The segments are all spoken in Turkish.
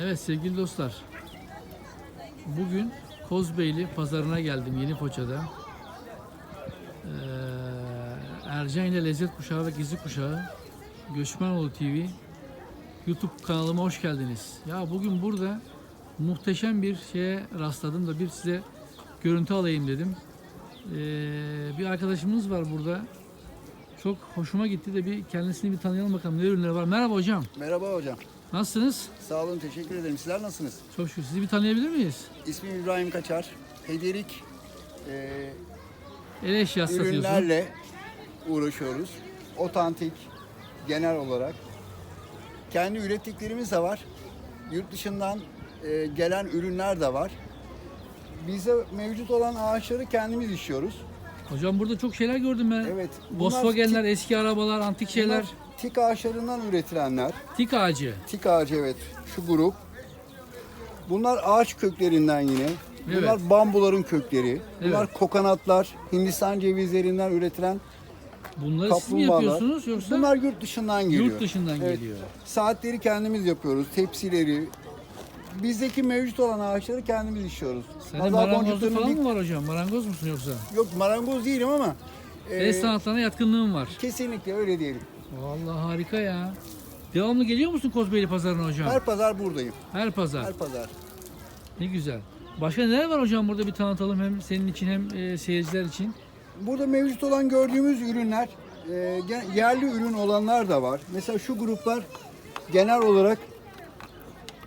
Evet sevgili dostlar. Bugün Kozbeyli pazarına geldim Yeni Foça'da. Ee, Ercan ile Lezzet Kuşağı ve Gizli Kuşağı Göçmenoğlu TV YouTube kanalıma hoş geldiniz. Ya bugün burada muhteşem bir şeye rastladım da bir size görüntü alayım dedim. Ee, bir arkadaşımız var burada. Çok hoşuma gitti de bir kendisini bir tanıyalım bakalım ne ürünleri var. Merhaba hocam. Merhaba hocam. Nasılsınız? Sağ olun, teşekkür ederim. Sizler nasılsınız? Çok şükür. Sizi bir tanıyabilir miyiz? İsmim İbrahim Kaçar. Hediyelik e, El eşyası ürünlerle uğraşıyoruz. Otantik, genel olarak. Kendi ürettiklerimiz de var. Yurt dışından e, gelen ürünler de var. Bize mevcut olan ağaçları kendimiz işiyoruz. Hocam burada çok şeyler gördüm ben. Evet. Volkswagen'ler, tik- eski arabalar, antik şeyler. Tik ağaçlarından üretilenler. Tik ağacı. Tik ağacı evet şu grup. Bunlar ağaç köklerinden yine. Bunlar Evet. bambuların kökleri. Bunlar Evet. kokonatlar, Hindistan cevizlerinden üretilen Bunları siz mi yapıyorsunuz yoksa Bunlar yurt dışından geliyor. yurt dışından Evet. geliyor? Saatleri kendimiz yapıyoruz, tepsileri. Bizdeki mevcut olan ağaçları kendimiz işiyoruz. Senin Nazar marangozluk boncuklarını falan mı var hocam? Marangoz musun yoksa? Yok marangoz değilim ama e, El sanatlarına yatkınlığın var. kesinlikle öyle diyelim. Vallahi harika ya. Devamlı geliyor musun Kozbeyli pazarına hocam? Her pazar buradayım. Her pazar. Her pazar. Ne güzel. Başka neler var hocam burada bir tanıtalım hem senin için hem e, seyirciler için. Burada mevcut olan gördüğümüz ürünler e, yerli ürün olanlar da var. Mesela şu gruplar genel olarak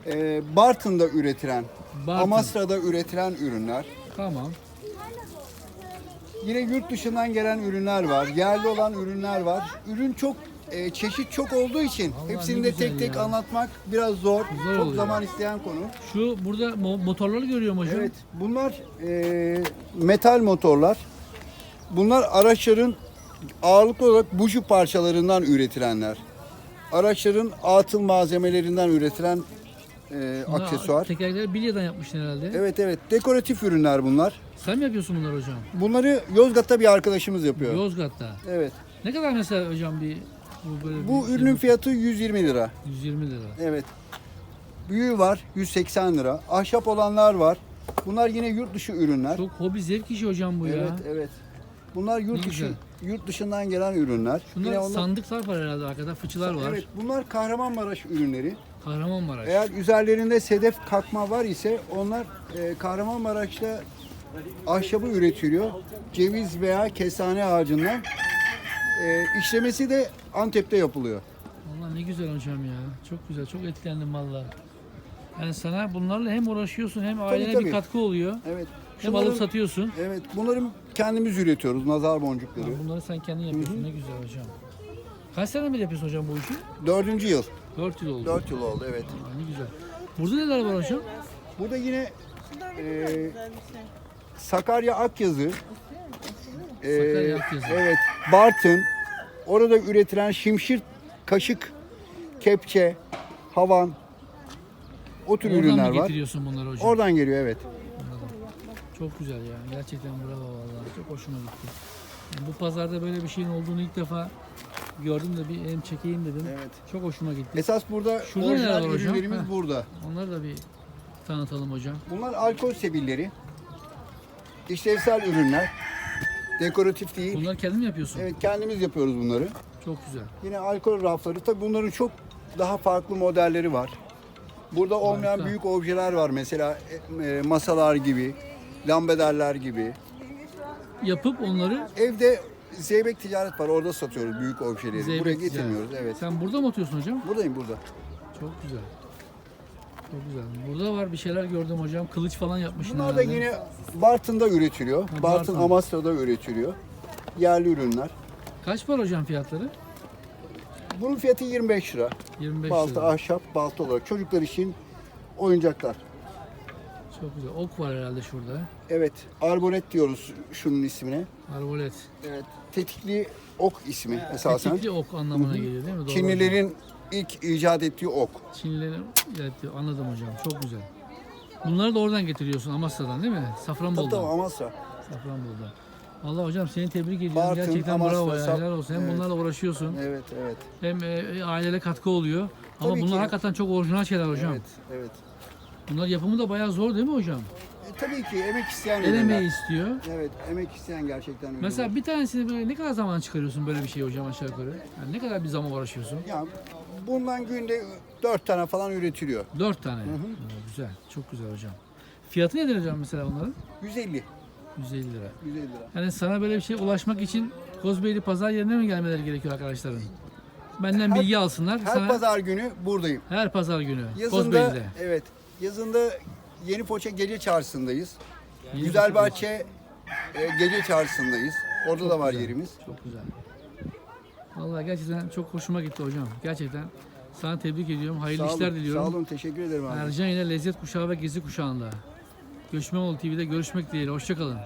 e, Bartın'da üretilen, Bartın. Amasra'da üretilen ürünler. Tamam. Yine yurt dışından gelen ürünler var, yerli olan ürünler var. Ürün çok e, çeşit çok olduğu için Vallahi hepsini de güzel tek tek ya. anlatmak biraz zor. Zor çok oluyor. zaman isteyen konu. Şu burada mo- motorları görüyorum hocam. Evet, bunlar e, metal motorlar. Bunlar araçların ağırlıklı olarak buji parçalarından üretilenler. Araçların atıl malzemelerinden üretilen e, Bunlar aksesuar. Tekerlekleri bilyadan yapmışsın herhalde. Evet evet, dekoratif ürünler bunlar. Sen mi yapıyorsun bunları hocam? Bunları Yozgat'ta bir arkadaşımız yapıyor. Yozgat'ta. Evet. Ne kadar mesela hocam bir bu böyle Bu bir ürünün şey- fiyatı 120 lira. 120 lira. Evet. Büyüğü var 180 lira. Ahşap olanlar var. Bunlar yine yurt dışı ürünler. Çok hobi zevk işi hocam bu evet, ya. evet. Bunlar Ne yurt dışı güzel. yurt dışından gelen ürünler. Şunlar Yine onlar- sandıklar var herhalde arkada fıçılar var. Evet, bunlar Kahramanmaraş ürünleri. Kahramanmaraş. Eğer üzerlerinde sedef kakma var ise onlar e, Kahramanmaraş'ta ahşabı üretiliyor. Ceviz veya kestane ağacından. E, işlemesi de Antep'te yapılıyor. Vallahi ne güzel hocam ya. Çok güzel. Çok etkilendim vallahi. Yani sana bunlarla hem uğraşıyorsun hem ailene tabii. bir katkı oluyor. Evet. Hem alıp satıyorsun. Evet, bunları kendimiz üretiyoruz, nazar boncukları. Ya bunları sen kendin yapıyorsun. Ne güzel hocam. Kaç sene mi yapıyorsun hocam bu işi? Dördüncü yıl. 4 yıl oldu. 4 yıl oldu, evet. Aa, ne güzel. Burada neler var hocam? Burada yine e, Sakarya Akyazı, e, Sakarya Akyazı. evet, Bartın, orada üretilen şimşir, kaşık, kepçe, havan, o tür Oradan ürünler mı var. getiriyorsun bunları hocam? Oradan geliyor evet. Anladım. Çok güzel ya. Gerçekten bravo vallahi. Çok hoşuma gitti. Yani bu pazarda böyle bir şeyin olduğunu ilk defa gördüm de bir hem çekeyim dedim. Evet. Çok hoşuma gitti. Esas burada Şurada neler orijinal var hocam? ürünlerimiz Ha. burada. Onları da bir tanıtalım hocam. Bunlar alkol sebilleri. İşlevsel ürünler. Dekoratif değil. Bunları kendin mi yapıyorsun? Evet kendimiz yapıyoruz bunları. Çok güzel. Yine alkol rafları. Tabii bunların çok daha farklı modelleri var. Burada olmayan Harika. büyük objeler var. Mesela e, e, masalar gibi, lambaderler gibi. Yapıp onları Evde zeybek ticaret var. Orada satıyoruz büyük objeleri. zeybek Buraya ticaret. getirmiyoruz. Evet. Sen burada mı atıyorsun hocam? Buradayım burada. Çok güzel. Çok güzel. Burada var bir şeyler gördüm hocam. Kılıç falan yapmışsın Bunlar da herhalde. yine Bartın'da üretiliyor. Bartın, Bartın. Amasra'da üretiliyor. Yerli ürünler. Kaç para hocam fiyatları? Bunun fiyatı 25 lira. 25 Balta, lira. ahşap, balta olarak. Çocuklar için oyuncaklar. Çok güzel. Ok var herhalde şurada. Evet, arbonet diyoruz şunun ismine. Arbolet. Evet, tetikli ok ismi esasen. Tetikli ok anlamına geliyor değil mi? Doğru hocam. Çinlilerin ilk icat ettiği ok. Çinlilerin evet, anladım hocam. Çok güzel. Bunları da oradan getiriyorsun Amasya'dan değil mi? Safranbolu'dan. tabii Amasra. Safranbolu'dan. Allah hocam seni tebrik ediyorum. Bartın, Gerçekten Amasya, bravo ya. Helal olsun. Hem Evet. bunlarla uğraşıyorsun Evet, evet. hem e, ailene katkı oluyor. Ama Tabii bunlar ki. hakikaten çok orijinal şeyler hocam. Evet, evet. Bunlar yapımı da bayağı zor değil mi hocam? E, tabii ki emek isteyen El ürünler. emeği istiyor. Evet, emek isteyen gerçekten ürünler. Mesela bir tanesini böyle ne kadar zaman çıkarıyorsun böyle bir şey hocam aşağı yukarı? Yani ne kadar bir zaman uğraşıyorsun? Ya bundan günde dört tane falan üretiliyor. Dört tane. Oo, güzel. Çok güzel hocam. Fiyatı nedir hocam mesela onların? 150, 150 lira. 150 lira. Yani sana böyle bir şey ulaşmak için Kozbeyli pazar yerine mi gelmeleri gerekiyor arkadaşların? Benden bilgi alsınlar. Her sana pazar günü buradayım. her pazar günü Yazında, Kozbeyli'de. evet, yazında Yeni Foça Gece Çarşısı'ndayız. Güzelbahçe e, Gece Çarşısı'ndayız. Orada da var yerimiz. Çok güzel. Vallahi gerçekten çok hoşuma gitti hocam. Gerçekten sana tebrik ediyorum. Hayırlı Sağ işler olun, diliyorum. Sağ olun, teşekkür ederim abi. Ercan ile Lezzet Kuşağı ve Gezi Kuşağı'nda. Göçmenoğlu TV'de görüşmek dileğiyle. Hoşçakalın.